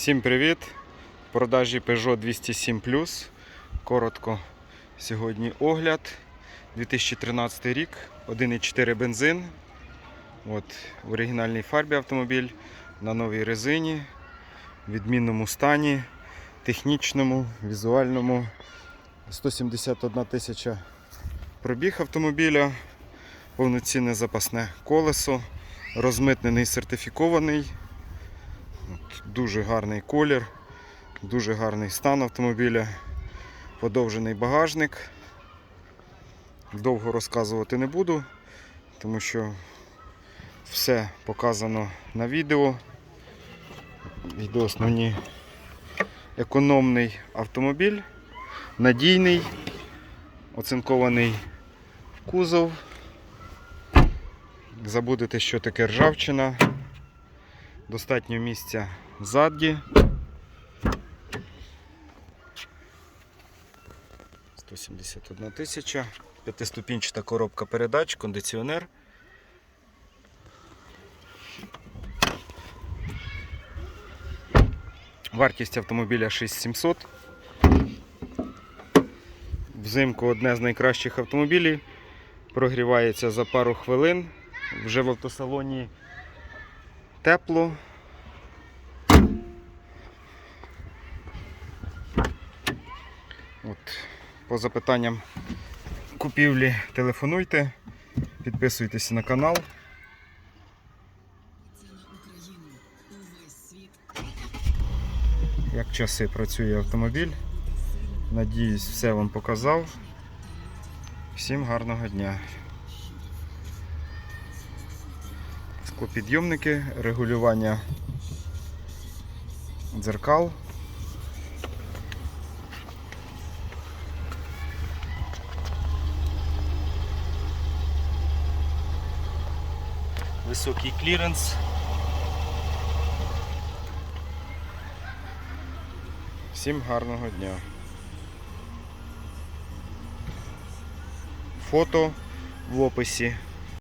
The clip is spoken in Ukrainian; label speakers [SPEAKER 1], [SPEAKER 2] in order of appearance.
[SPEAKER 1] Всім привіт! В продажі Peugeot 207 Коротко сьогодні огляд. 2013 рік, 1,4 бензин. От, в оригінальній фарбі автомобіль, на новій резині, в відмінному стані, технічному, візуальному. 171 тисяча пробіг автомобіля, повноцінне запасне колесо, розмитнений сертифікований. Дуже гарний колір, дуже гарний стан автомобіля, подовжений багажник. Довго розказувати не буду, тому що все показано на відео. Відео основні економний автомобіль, надійний, оцинкований кузов. Забудете, що таке ржавчина. Достатньо місця ззаді. 171 тисяча. П'ятиступінчата коробка передач, кондиціонер. Вартість автомобіля 6700. Взимку одне з найкращих автомобілів. Прогрівається за пару хвилин. Вже в автосалоні тепло. От, по запитанням купівлі телефонуйте, підписуйтесь на канал. Як часи працює автомобіль. Надіюсь, все вам показав. Всім гарного дня. Склопідйомники, регулювання дзеркал. Високий кліренс. Всім гарного дня. Фото в описі.